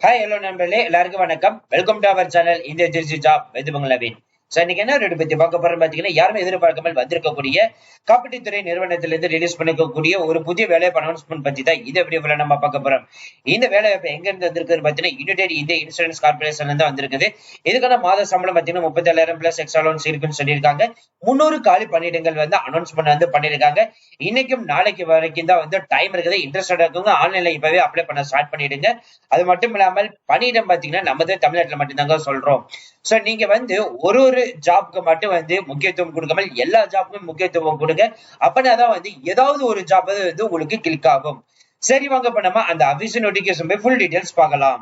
Hi hello நண்பர்களே. எல்லாருக்கும் வணக்கம். வெல்கம் டு அவர் சேனல் இந்திய திருச்சி ஜாப் வெதுமங்கலவின் ஸோ இன்னைக்கு என்ன ரெண்டு பத்தி பார்க்க போறோம் பாத்தீங்கன்னா யாருமே எதிர்பார்க்காமல் வந்திருக்கக்கூடிய காப்பீட்டுத்துறை நிறுவனத்திலிருந்து ரிலீஸ் பண்ணிக்கக்கூடிய ஒரு புதிய வேலைவாய்ப்பு அனௌன்ஸ்மெண்ட் பத்தி தான் இந்த வீடியோவில் நம்ம பார்க்க போறோம். இந்த வேலைவாய்ப்பு எங்க இருந்து வந்திருக்குன்னு பாத்தீங்கன்னா யுனைடெட் இந்திய இன்சூரன்ஸ் கார்பரேஷன்ல இருந்து வந்திருக்குது. இதுக்கான மாத சம்பளம் பாத்தீங்கன்னா முப்பத்தேழாயிரம் பிளஸ் எக்ஸ்ட்ரா லோன்ஸ் இருக்குன்னு சொல்லியிருக்காங்க. முன்னூறு காலி பணியிடங்கள் வந்து அனௌன்ஸ்மெண்ட் வந்து பண்ணிருக்காங்க இன்னைக்கும் நாளைக்கு வரைக்கும் தான் வந்து டைம் இருக்குது. இன்ட்ரெஸ்டட் இருக்கவங்க ஆன்லைன்ல இப்பவே அப்ளை பண்ண ஸ்டார்ட் பண்ணிடுங்க. அது மட்டும் இல்லாமல் பணியிடம் பாத்தீங்கன்னா நம்ம தமிழ்நாட்டுல மட்டும்தாங்க சொல்றோம். சோ நீங்க வந்து ஒரு ஒரு ஜாப்க்கு மட்டும் வந்து முக்கியத்துவம் கொடுக்காமல் எல்லா ஜாப்புக்கும் முக்கியத்துவம் கொடுங்க. அப்படின்னாதான் வந்து ஏதாவது ஒரு ஜாப் வந்து உங்களுக்கு கிளிக் ஆகும். சரி வாங்க இப்ப நம்ம அந்த அபிஷன் நோட்டிபிகேஷன் போய் ஃபுல் டீடைல்ஸ் பார்க்கலாம்.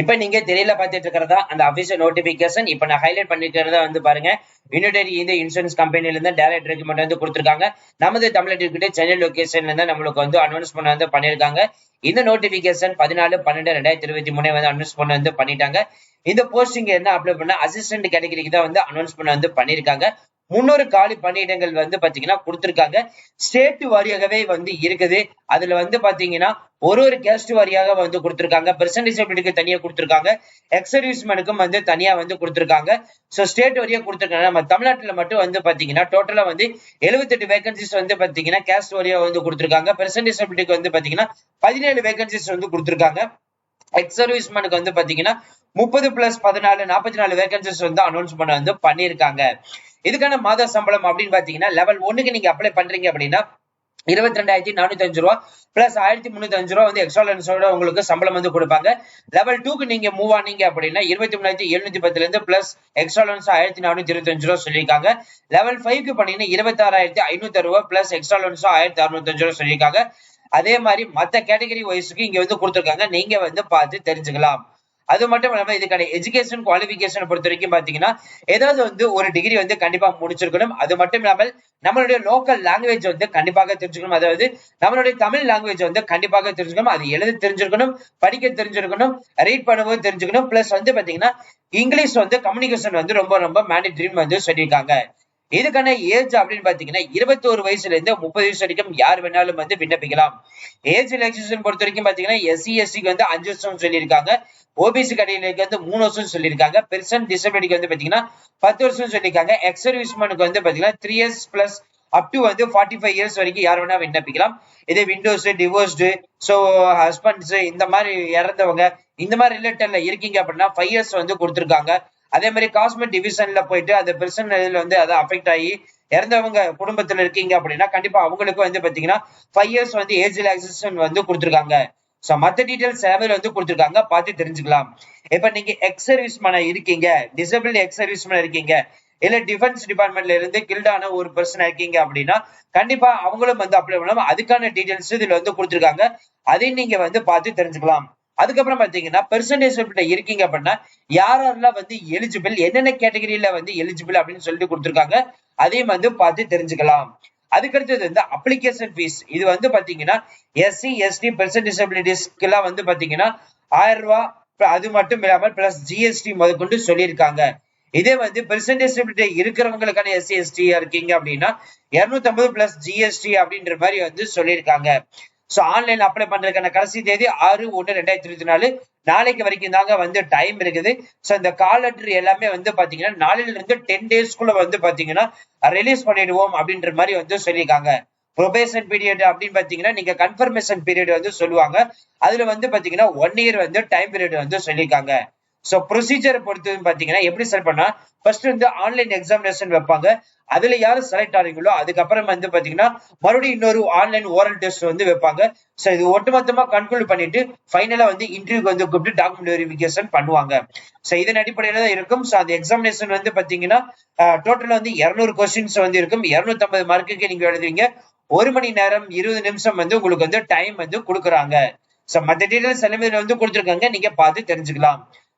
இப்ப நீங்க தெரியல பாத்துட்டு இருக்கிறதா அந்த அபிஷியல் நோட்டிபிகேஷன் இப்ப நான் ஹைலைட் பண்ணிருக்கிறதா வந்து பாருங்க. யுனைடெட் இந்த இன்சூரன்ஸ் கம்பெனில இருந்து டைரக்ட் ரெக்கமெண்ட் வந்து கொடுத்திருக்காங்க. நமது தமிழ்நாட்டிற்கிட்ட சென்னை லொகேஷன்ல இருந்து நம்மளுக்கு வந்து அனௌன்ஸ்மெண்ட் வந்து பண்ணிருக்காங்க. இந்த நோட்டிபிகேஷன் பதினாலு பன்னெண்டு ரெண்டாயிரத்தி இருபத்தி மூணு வந்து அனௌன்ஸ்மெண்ட் வந்து பண்ணிட்டாங்க. இந்த போஸ்டிங் என்ன அப்ளை பண்ண அசிஸ்டன்ட் கேட்டகரிக்கு தான் வந்து அனௌன்ஸ்மெண்ட் வந்து பண்ணிருக்காங்க. முன்னூறு காலி பணியிடங்கள் வந்து பாத்தீங்கன்னா கொடுத்துருக்காங்க. ஸ்டேட் வாரியாகவே வந்து இருக்குது. அதுல வந்து பாத்தீங்கன்னா ஒரு ஒரு கேஸ்ட் வாரியாக வந்து கொடுத்துருக்காங்க. பெர்சன் டிசபிலிட்டிக்கு தனியா கொடுத்துருக்காங்க. எக்ஸர்வீஸ்மேனுக்கும் வந்து தனியா வந்து கொடுத்துருக்காங்க. சோ ஸ்டேட் வாரியா கொடுத்துருக்காங்க. நம்ம தமிழ்நாட்டுல மட்டும் வந்து பாத்தீங்கன்னா டோட்டலா வந்து எழுபத்தெட்டு வேகன்சிஸ் வந்து பாத்தீங்கன்னா கேஸ்ட் வாரியா வந்து கொடுத்துருக்காங்க. பெர்சன் டிசபிலிட்டிக்கு வந்து பாத்தீங்கன்னா பதினேழு வேகன்சிஸ் வந்து கொடுத்துருக்காங்க. எக்ஸ் சர்வீஸ்மேனுக்கு வந்து பாத்தீங்கன்னா முப்பது பிளஸ் பதினாலு நாற்பத்தி நாலு வேகன்சிஸ் வந்து அனௌன்ஸ் பண்ண வந்து பண்ணிருக்காங்க இதுக்கான மாத சம்பளம் அப்படின்னு பாத்தீங்கன்னா லெவல் ஒன்னுக்கு நீங்க அப்ளை பண்றீங்க அப்படின்னா இருபத்தி ரெண்டாயிரத்தி நானூத்தி அஞ்சு ரூபா பிளஸ் ஆயிரத்தி முன்னூத்தி அஞ்சு ரூபா வந்து எக்ஸ்ட்ரா உங்களுக்கு சம்பளம் வந்து கொடுப்பாங்க. லெவல் டூக்கு நீங்க மூவ் ஆனீங்க அப்படின்னா இருபத்தி மூணாயிரத்தி எழுநூத்தி பத்துல இருந்து பிளஸ் எக்ஸ்ட்ராலன்ஸ் ஆயிரத்தி நானூத்தி இருபத்தி அஞ்சு ரூபா சொல்லியிருக்காங்க. லெவல் ஃபைவ்க்கு பண்ணீங்கன்னா இருபத்தி ஆறாயிரத்தி ஐநூத்தி அறுபது பிளஸ் எக்ஸ்ட்லோன்ஸ் ஆயிரத்தி அறுநூத்தி அஞ்சு ரூபா சொல்லியிருக்காங்க. அதே மாதிரி மத்த கேட்டகரி வைஸுக்கு இங்க வந்து கொடுத்துருக்காங்க. நீங்க வந்து பார்த்து தெரிஞ்சுக்கலாம். அது மட்டும் இல்லாம இதுக்கான எஜுகேஷன் குவாலிபிகேஷன் பொறுத்த வரைக்கும் பாத்தீங்கன்னா ஏதாவது வந்து ஒரு டிகிரி வந்து கண்டிப்பா முடிச்சிருக்கணும். அது மட்டும் இல்லாமல் நம்மளுடைய லோக்கல் லாங்குவேஜ் வந்து கண்டிப்பாக தெரிஞ்சுக்கணும். அதாவது நம்மளுடைய தமிழ் லாங்குவேஜ் வந்து கண்டிப்பாக தெரிஞ்சுக்கணும். அது எழுத தெரிஞ்சிருக்கணும் படிக்க தெரிஞ்சிருக்கணும் ரீட் பண்ணவும் தெரிஞ்சுக்கணும். பிளஸ் வந்து பாத்தீங்கன்னா இங்கிலீஷ் வந்து கம்யூனிகேஷன் வந்து ரொம்ப ரொம்ப மேண்டட்ரின்னு வந்து சொல்லியிருக்காங்க. இதுக்கான ஏஜ் அப்படின்னு பாத்தீங்கன்னா இருபத்தி ஒரு வயசுல இருந்து முப்பது வயசு வரைக்கும் யார் வேணாலும் வந்து விண்ணப்பிக்கலாம். ஏஜ் ரிலாக்சேஷன் பொறுத்த வரைக்கும் பாத்தீங்கன்னா எஸ்சி எஸ்சிக்கு வந்து அஞ்சு வருஷம் சொல்லியிருக்காங்க. ஓபிசி கடையிலுக்கு வந்து மூணு வருஷம் சொல்லியிருக்காங்க. பெர்சன் டிசபிலிட்டிக்கு வந்து பாத்தீங்கன்னா பத்து வருஷம் சொல்லியிருக்காங்க. எக்ஸ் சர்வீஸ்மேனுக்கு வந்து பாத்தீங்கன்னா three years plus up to வந்து ஃபார்ட்டி ஃபைவ் இயர்ஸ் வரைக்கும் யார் வேணா விண்ணப்பிக்கலாம். இதே விண்டோஸ் டிவோர்ஸ்டு ஸோ ஹஸ்பண்ட்ஸ் இந்த மாதிரி இறந்தவங்க இந்த மாதிரி ரிலேட்டட்ல இருக்கீங்க அப்படின்னா ஃபைவ் இயர்ஸ் வந்து கொடுத்துருக்காங்க. அதே மாதிரி காஸ்மெட் டிவிஷன்ல போயிட்டு அந்த பெர்சன் வந்து அதை அஃபெக்ட் ஆகி இறந்தவங்க குடும்பத்துல இருக்கீங்க அப்படின்னா கண்டிப்பா அவங்களுக்கு வந்து பாத்தீங்கன்னா ஃபைவ் இயர்ஸ் வந்து ஏஜ் ரிலாக்ஸேஷன் வந்து கொடுத்துருக்காங்க. ஸோ மற்ற டீட்டெயில்ஸ் சேவையில் வந்து கொடுத்துருக்காங்க. பார்த்து தெரிஞ்சுக்கலாம். இப்போ நீங்க எக்ஸ் சர்வீஸ் மேன இருக்கீங்க டிசபிள் எக்ஸ் சர்வீஸ் மேன இருக்கீங்க இல்ல டிஃபென்ஸ் டிபார்ட்மெண்ட்ல இருந்து கில்டான ஒரு பர்சன் இருக்கீங்க அப்படின்னா கண்டிப்பா அவங்களும் வந்து அப்ளை பண்ணலாம் அதுக்கான டீட்டெயில்ஸ் இதுல வந்து கொடுத்துருக்காங்க. அதையும் நீங்க வந்து பார்த்து தெரிஞ்சுக்கலாம். அதுக்கப்புறம் பாத்தீங்கன்னா பெர்சன்டேஜ் இருக்கீங்க அப்படின்னா யார் யாரெல்லாம் வந்து எலிஜிபிள் என்னென்ன கேட்டகரியில வந்து எலிஜிபிள் அப்படின்னு சொல்லிட்டு கொடுத்துருக்காங்க அதையும் வந்து பார்த்து தெரிஞ்சுக்கலாம். அதுக்கடுத்தது வந்து அப்ளிகேஷன் ஃபீஸ் இது வந்து பாத்தீங்கன்னா எஸ்சி எஸ்டி பெர்சன் டிசபிலிட்டிஸ்க்கு எல்லாம் வந்து பாத்தீங்கன்னா ஆயிரம் ரூபாய் அது மட்டும் இல்லாமல் பிளஸ் ஜிஎஸ்டி முதற்கொண்டு சொல்லியிருக்காங்க. இதே வந்து பெர்சன்டேஜ் இருக்கிறவங்களுக்கான எஸ்சி எஸ்டியா இருக்கீங்க அப்படின்னா இருநூத்தி ஐம்பது பிளஸ் ஜிஎஸ்டி அப்படின்ற மாதிரி வந்து சொல்லியிருக்காங்க. ஸோ ஆன்லைன் அப்ளை பண்றதுக்கான கடைசி தேதி ஆறு ஒன்று ரெண்டாயிரத்தி இருபத்தி நாலு. நாளைக்கு வரைக்கும் தாங்க வந்து டைம் இருக்குது. ஸோ இந்த கால் லெட்டர் எல்லாமே வந்து பாத்தீங்கன்னா நாளையில இருந்து டென் டேஸ்க்குள்ள வந்து பாத்தீங்கன்னா ரிலீஸ் பண்ணிடுவோம் அப்படின்ற மாதிரி வந்து சொல்லியிருக்காங்க. ப்ரொபேஷன் பீரியட் அப்படின்னு பாத்தீங்கன்னா நீங்க கன்ஃபர்மேஷன் பீரியட் வந்து சொல்லுவாங்க. அதுல வந்து பாத்தீங்கன்னா ஒன் இயர் வந்து டைம் பீரியட் வந்து சொல்லியிருக்காங்க. ஸோ ப்ரொசீஜரை பொறுத்து பாத்தீங்கன்னா எப்படி செலக்ட் பண்ணா ஃபர்ஸ்ட் வந்து ஆன்லைன் எக்ஸாமினேஷன் வைப்பாங்க. அதுல யாரு செலக்ட் ஆறீங்களோ அதுக்கப்புறம் வந்து பாத்தீங்கன்னா மறுபடியும் இன்னொரு ஆன்லைன் ஓரல் டெஸ்ட் வந்து வைப்பாங்க. ஸோ இது ஒட்டுமொத்தமா கன்க்ளூட் பண்ணிட்டு ஃபைனலா வந்து இன்டர்வியூக்கு வந்து கூப்பிட்டு டாக்குமெண்ட் வெரிஃபிகேஷன் பண்ணுவாங்க. ஸோ இதன் அடிப்படையில தான் இருக்கும். ஸோ அந்த எக்ஸாமினேஷன் வந்து பாத்தீங்கன்னா டோட்டல் வந்து இருநூறு கொஸ்டின்ஸ் வந்து இருக்கும். இருநூத்தி ஐம்பது மார்க்குக்கு நீங்க எழுதுவீங்க. ஒரு மணி நேரம் இருபது நிமிஷம் வந்து உங்களுக்கு வந்து டைம் வந்து கொடுக்குறாங்க. ஸோ மற்ற டீட்டெயில்ஸ் எல்லாமே வந்து கொடுத்துருக்காங்க. நீங்க பார்த்து தெரிஞ்சுக்கலாம்.